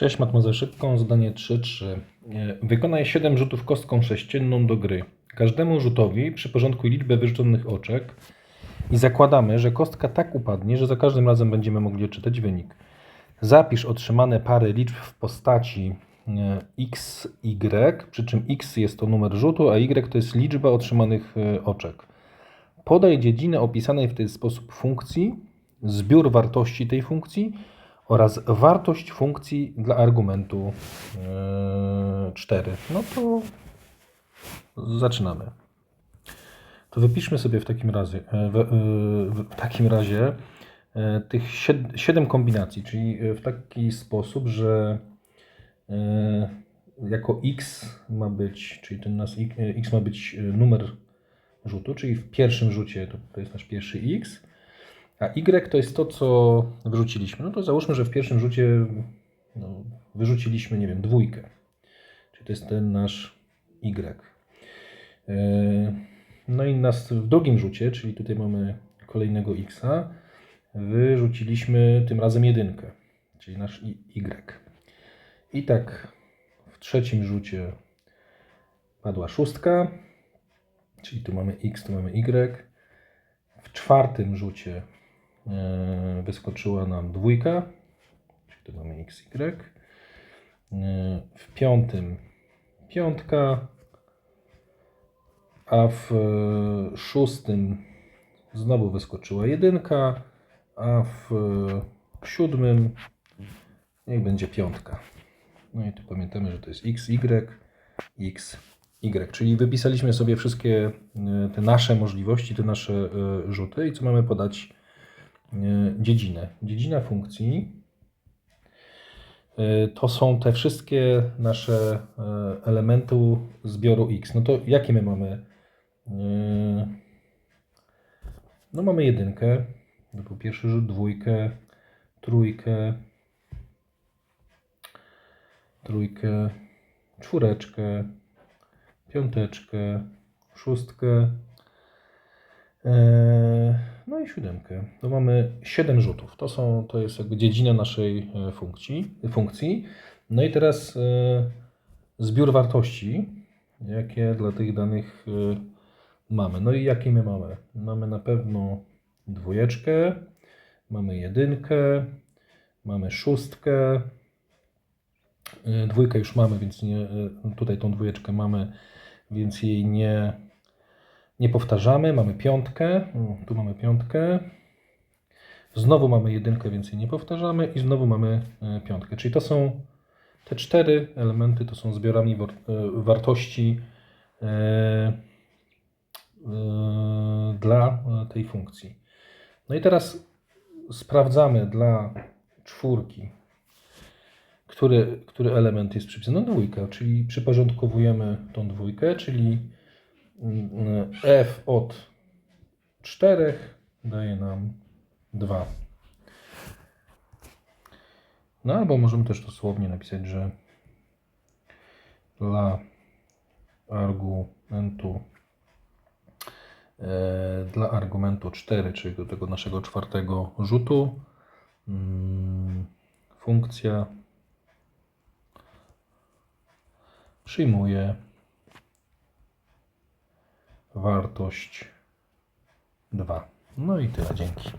Cześć, Matmozę Szybką, zadanie 3.3. E, Wykonaj 7 rzutów kostką sześcienną do gry. Każdemu rzutowi przyporządkuj liczbę wyrzuconych oczek i zakładamy, że kostka tak upadnie, że za każdym razem będziemy mogli odczytać wynik. Zapisz otrzymane pary liczb w postaci e, x, y, przy czym x jest to numer rzutu, a y to jest liczba otrzymanych e, oczek. Podaj dziedzinę opisanej w ten sposób funkcji, zbiór wartości tej funkcji oraz wartość funkcji dla argumentu e, 4. No to zaczynamy. To wypiszmy sobie w takim razie, e, w, e, w takim razie e, tych 7 kombinacji, czyli e, w taki sposób, że e, jako x ma być, czyli ten nas x- e, ma być e, numer rzutu, czyli w pierwszym rzucie to, to jest nasz pierwszy x, a y to jest to, co wyrzuciliśmy. No to załóżmy, że w pierwszym rzucie no, wyrzuciliśmy, nie wiem, dwójkę. Czyli to jest ten nasz y. E, No i nas w drugim rzucie, czyli tutaj mamy kolejnego x, wyrzuciliśmy tym razem jedynkę, czyli nasz y. I tak w trzecim rzucie padła szóstka, czyli tu mamy x, tu mamy y. W czwartym rzucie wyskoczyła nam dwójka, czyli tu mamy y. E, W piątym piątka, a w e, szóstym znowu wyskoczyła jedynka, a w e, siódmym niech będzie piątka. No i tu pamiętamy, że to jest x, y, x, y. Czyli wypisaliśmy sobie wszystkie e, te nasze możliwości, te nasze e, rzuty i co mamy podać e, dziedzinę. Dziedzina funkcji e, to są te wszystkie nasze e, elementy zbioru x. No to jakie my mamy? E, No mamy jedynkę, to był pierwszy rzut, dwójkę, trójkę, trójkę, czwóreczkę, piąteczkę, szóstkę, e, no i siódemkę. To mamy 7 rzutów. To, są, to jest jakby dziedzina naszej e, funkcji. funkcji. No i teraz e, zbiór wartości, jakie dla tych danych e, mamy. No i jakie my mamy? Mamy na pewno dwójeczkę, mamy jedynkę, mamy szóstkę, E, Dwójkę już mamy, więc nie, e, tutaj tą dwójeczkę mamy, więc jej nie, nie powtarzamy. Mamy piątkę, tu mamy piątkę. Znowu mamy jedynkę, więc jej nie powtarzamy i znowu mamy e, piątkę. Czyli to są te cztery elementy, to są zbiorami e, wartości e, dla tej funkcji. No i teraz sprawdzamy dla czwórki, który, który element jest przypisany? No dwójka, czyli przyporządkowujemy tą dwójkę, czyli f od 4 daje nam 2. No albo możemy też dosłownie napisać, że dla argumentu e, dla argumentu 4, czyli do tego naszego czwartego rzutu mm, funkcja przyjmuje wartość 2. No i tyle, dzięki.